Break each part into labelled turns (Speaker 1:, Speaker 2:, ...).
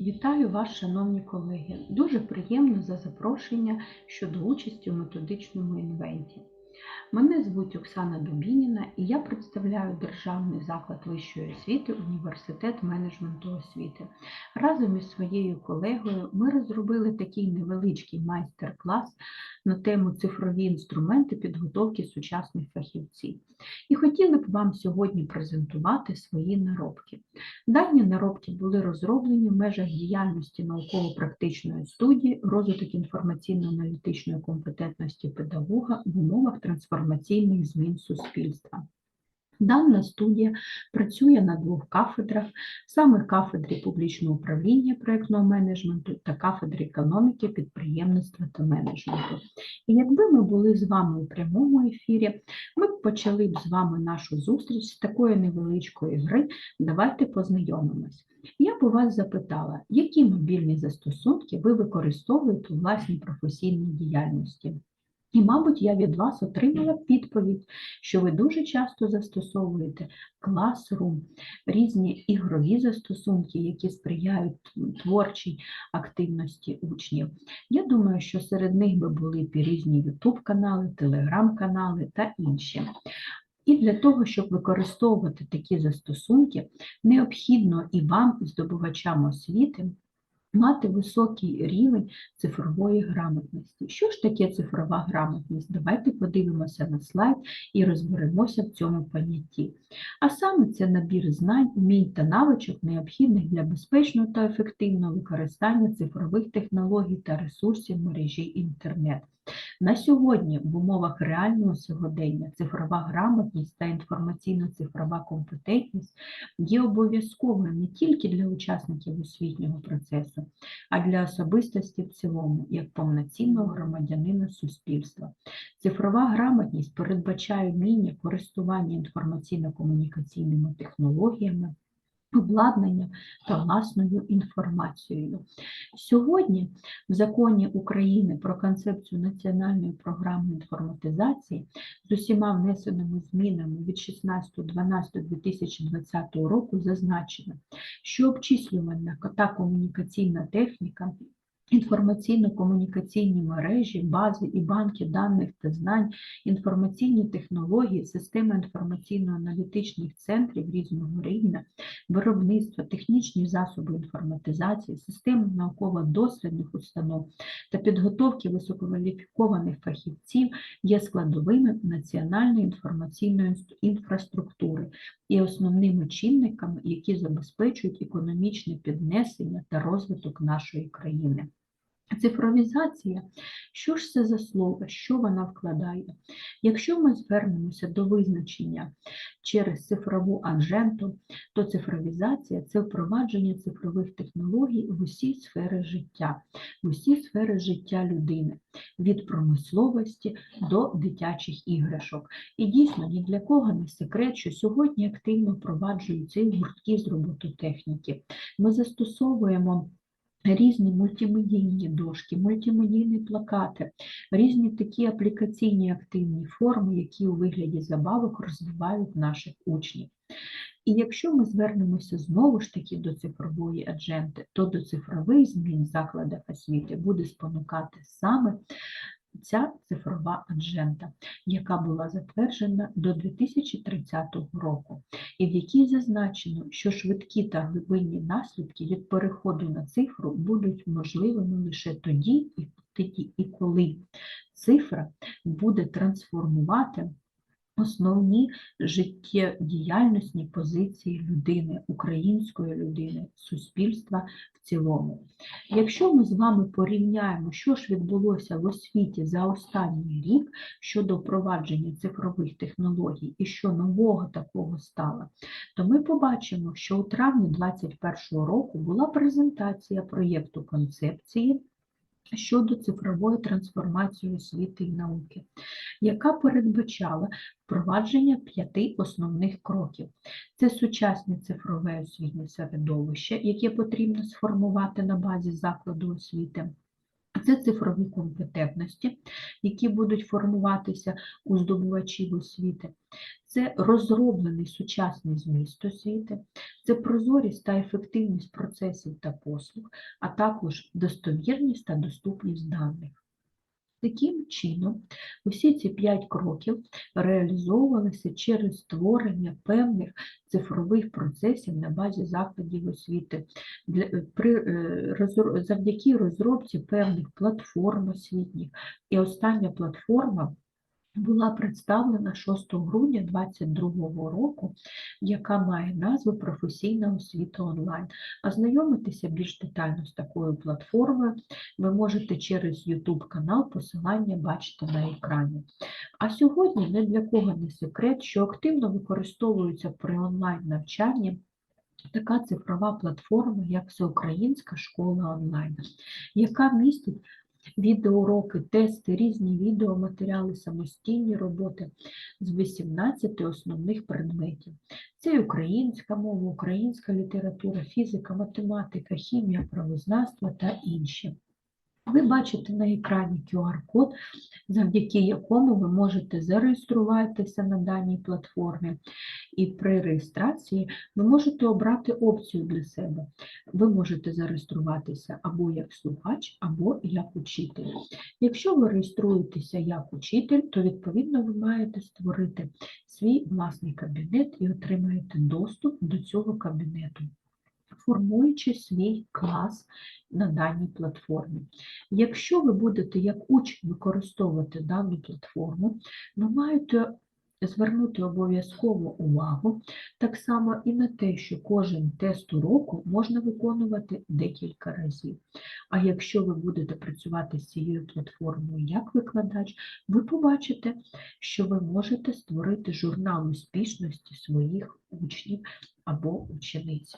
Speaker 1: Вітаю вас, шановні колеги. Дуже приємно за запрошення щодо участі у методичному інвенті. Мене звуть Оксана Дубініна і я представляю Державний заклад вищої освіти Університет менеджменту освіти. Разом із своєю колегою ми розробили такий невеличкий майстер-клас на тему цифрові інструменти підготовки сучасних фахівців. І хотіли б вам сьогодні презентувати свої наробки. Дані наробки були розроблені в межах діяльності науково-практичної студії, розвиток інформаційно-аналітичної компетентності педагога в умовах трансформаційних змін суспільства. Дана студія працює на двох кафедрах, саме кафедрі публічного управління проєктного менеджменту та кафедрі економіки, підприємництва та менеджменту. І якби ми були з вами у прямому ефірі, ми б почали б з вами нашу зустріч з такої невеличкої гри. Давайте познайомимось. Я б у вас запитала, які мобільні застосунки ви використовуєте у власній професійній діяльності? І, мабуть, я від вас отримала відповідь, що ви дуже часто застосовуєте Classroom, різні ігрові застосунки, які сприяють творчій активності учнів. Я думаю, що серед них би були і різні YouTube-канали, Telegram-канали та інші. І для того, щоб використовувати такі застосунки, необхідно і вам, здобувачам освіти, мати високий рівень цифрової грамотності. Що ж таке цифрова грамотність? Давайте подивимося на слайд і розберемося в цьому понятті. А саме це набір знань, умінь та навичок, необхідних для безпечного та ефективного використання цифрових технологій та ресурсів мережі інтернет. На сьогодні в умовах реального сьогодення цифрова грамотність та інформаційно-цифрова компетентність є обов'язковою не тільки для учасників освітнього процесу, а для особистості в цілому, як повноцінного громадянина суспільства. Цифрова грамотність передбачає вміння користування інформаційно-комунікаційними технологіями обладнанням та власною інформацією. Сьогодні в законі України про концепцію національної програми інформатизації з усіма внесеними змінами від 16.12.2020 року зазначено, що обчислювальна та комунікаційна техніка Інформаційно-комунікаційні мережі, бази і банки даних та знань, інформаційні технології, системи інформаційно-аналітичних центрів різного рівня, виробництва, технічні засоби інформатизації, системи науково-дослідних установ та підготовки висококваліфікованих фахівців є складовими національної інформаційної інфраструктури і основними чинниками, які забезпечують економічне піднесення та розвиток нашої країни. Цифровізація, що ж це за слово, що вона вкладає? Якщо ми звернемося до визначення через цифрову адженту, то цифровізація це впровадження цифрових технологій в усі сфери життя, в усі сфери життя людини, від промисловості до дитячих іграшок. І дійсно ні для кого не секрет, що сьогодні активно впроваджуються і гуртки з робототехніки. Ми застосовуємо різні мультимедійні дошки, мультимедійні плакати, різні такі аплікаційні активні форми, які у вигляді забавок розвивають наших учнів. І якщо ми звернемося знову ж таки до цифрової адженти, то до цифрових змін в закладах освіти буде спонукати саме ця цифрова адженда, яка була затверджена до 2030 року, і в якій зазначено, що швидкі та глибинні наслідки від переходу на цифру будуть можливими лише тоді і коли цифра буде трансформувати основні життєдіяльності позиції людини, української людини, суспільства в цілому. Якщо ми з вами порівняємо, що ж відбулося в освіті за останній рік щодо впровадження цифрових технологій і що нового такого стало, то ми побачимо, що у травні 2021 року була презентація проєкту концепції щодо цифрової трансформації освіти і науки, яка передбачала впровадження п'яти основних кроків. Це сучасне цифрове освітнє середовище, яке потрібно сформувати на базі закладу освіти. Це цифрові компетентності, які будуть формуватися у здобувачів освіти. Це розроблений сучасний зміст освіти, це прозорість та ефективність процесів та послуг, а також достовірність та доступність даних. Таким чином, усі ці п'ять кроків реалізовувалися через створення певних цифрових процесів на базі закладів освіти, е, е, завдяки розробці певних платформ освітніх. І остання платформа була представлена 6 грудня 2022 року, яка має назву Професійна освіта онлайн. Ознайомитися більш детально з такою платформою ви можете через YouTube канал, посилання бачите на екрані. А сьогодні не для кого не секрет, що активно використовується при онлайн-навчанні така цифрова платформа, як Всеукраїнська школа онлайн, яка містить відеоуроки, тести, різні відеоматеріали, самостійні роботи з 18 основних предметів. Це і українська мова, українська література, фізика, математика, хімія, правознавство та інші. Ви бачите на екрані QR-код, завдяки якому ви можете зареєструватися на даній платформі. І при реєстрації ви можете обрати опцію для себе. Ви можете зареєструватися або як слухач, або як учитель. Якщо ви реєструєтеся як учитель, то відповідно ви маєте створити свій власний кабінет і отримаєте доступ до цього кабінету формуючи свій клас на даній платформі. Якщо ви будете як учень використовувати дану платформу, ви маєте звернути обов'язково увагу так само і на те, що кожен тест уроку можна виконувати декілька разів. А якщо ви будете працювати з цією платформою як викладач, ви побачите, що ви можете створити журнал успішності своїх учнів або учениць.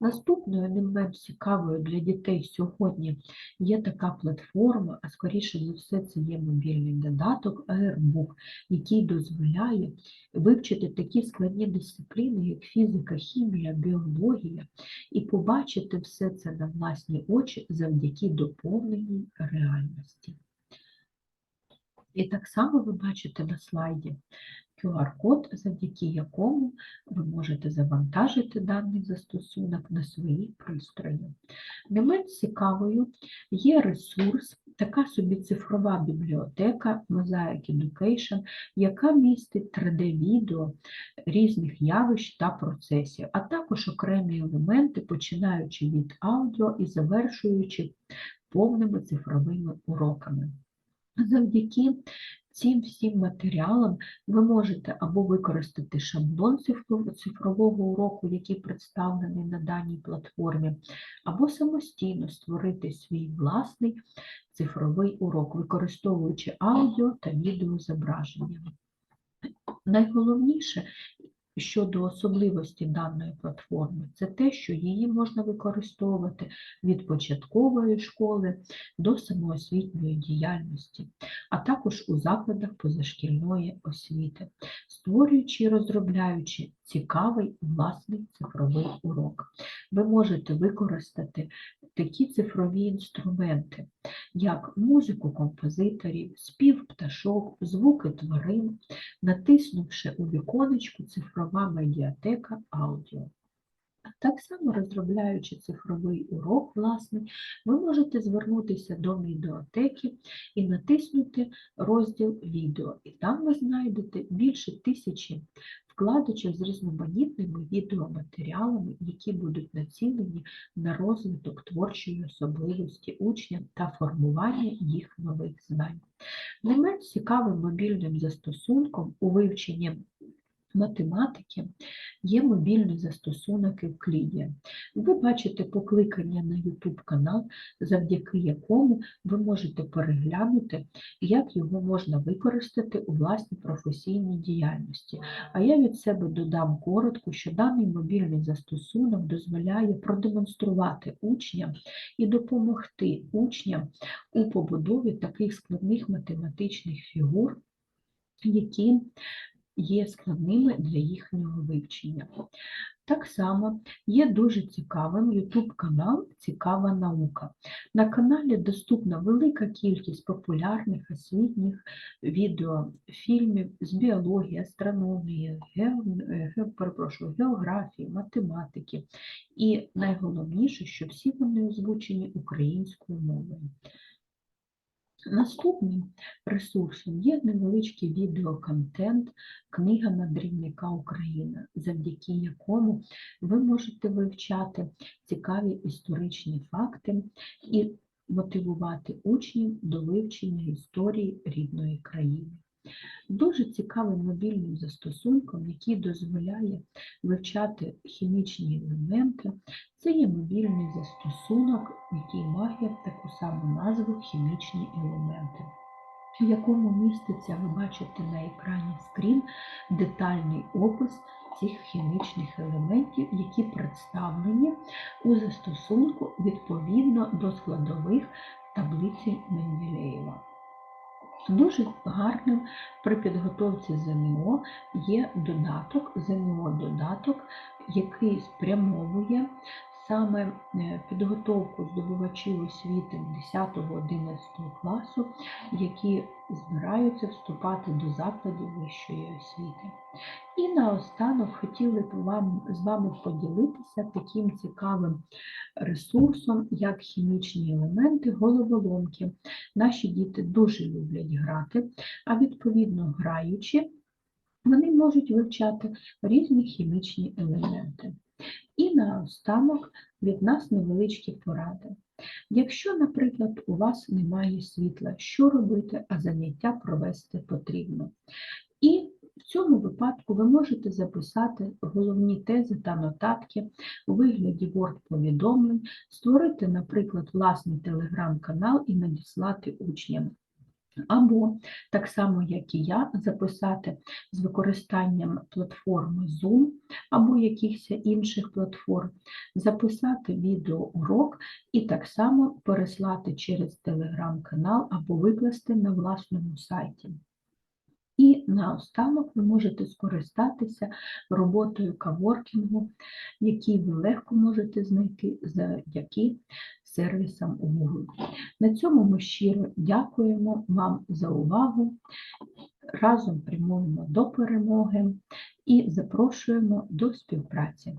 Speaker 1: Наступною не менш цікавою для дітей сьогодні є така платформа, а скоріше за все, це є мобільний додаток Airbook, який дозволяє вивчити такі складні дисципліни, як фізика, хімія, біологія, і побачити все це на власні очі завдяки доповненій реальності. І так само ви бачите на слайді QR-код, завдяки якому ви можете завантажити даний застосунок на свої пристрої. Не менш цікавою є ресурс, така собі цифрова бібліотека Mosaic Education, яка містить 3D-відео різних явищ та процесів, а також окремі елементи, починаючи від аудіо і завершуючи повними цифровими уроками. Завдяки цим всім матеріалам ви можете або використати шаблон цифрового уроку, який представлений на даній платформі, або самостійно створити свій власний цифровий урок, використовуючи аудіо та відеозображення. Найголовніше щодо особливості даної платформи, це те, що її можна використовувати від початкової школи до самоосвітньої діяльності, а також у закладах позашкільної освіти, створюючи і розробляючи цікавий власний цифровий урок. Ви можете використати такі цифрові інструменти, як музику композиторів, спів пташок, звуки тварин, натиснувши у віконечку цифрова медіатека аудіо. Так само розробляючи цифровий урок, власний, ви можете звернутися до медіатеки і натиснути розділ відео. І там ви знайдете більше тисячі вкладочок з різноманітними відеоматеріалами, які будуть націлені на розвиток творчої особливості учня та формування їх нових знань. Не менш цікавим мобільним застосунком у вивченні математики є мобільний застосунок Евклідія. Ви бачите покликання на YouTube канал, завдяки якому ви можете переглянути, як його можна використати у власній професійній діяльності. А я від себе додам коротко, що даний мобільний застосунок дозволяє продемонструвати учням і допомогти учням у побудові таких складних математичних фігур, які є складними для їхнього вивчення. Так само є дуже цікавим YouTube канал Цікава наука. На каналі доступна велика кількість популярних освітніх відеофільмів з біології, астрономії, перепрошую, географії, математики. І найголовніше, що всі вони озвучені українською мовою. Наступним ресурсом є невеличкий відеоконтент Книга мандрівника Україна, завдяки якому ви можете вивчати цікаві історичні факти і мотивувати учнів до вивчення історії рідної країни. Дуже цікавим мобільним застосунком, який дозволяє вивчати хімічні елементи, це є мобільний застосунок, який має таку саму назву хімічні елементи, в якому міститься, ви бачите на екрані скрін, детальний опис цих хімічних елементів, які представлені у застосунку відповідно до складових таблиці Менделєєва. Дуже гарним при підготовці ЗНО є додаток, ЗНО-додаток, який спрямовує саме е, підготовку здобувачів освіти 10-11 класу, які збираються вступати до закладів вищої освіти. І наостанок хотіли б вам, з вами поділитися таким цікавим ресурсом, як хімічні елементи головоломки. Наші діти дуже люблять грати, а відповідно граючи, вони можуть вивчати різні хімічні елементи. І наостанок від нас невеличкі поради. Якщо, наприклад, у вас немає світла, що робити, а заняття провести потрібно. І в цьому випадку ви можете записати головні тези та нотатки у вигляді Word-повідомлень, створити, наприклад, власний телеграм-канал і надіслати учням. Або, так само, як і я, записати з використанням платформи Zoom або якихось інших платформ, записати відеоурок і так само переслати через телеграм-канал або викласти на власному сайті. І наостанок ви можете скористатися роботою каворкінгу, який ви легко можете знайти завдяки сервісам у Google. На цьому ми щиро дякуємо вам за увагу. Разом прямуємо до перемоги і запрошуємо до співпраці.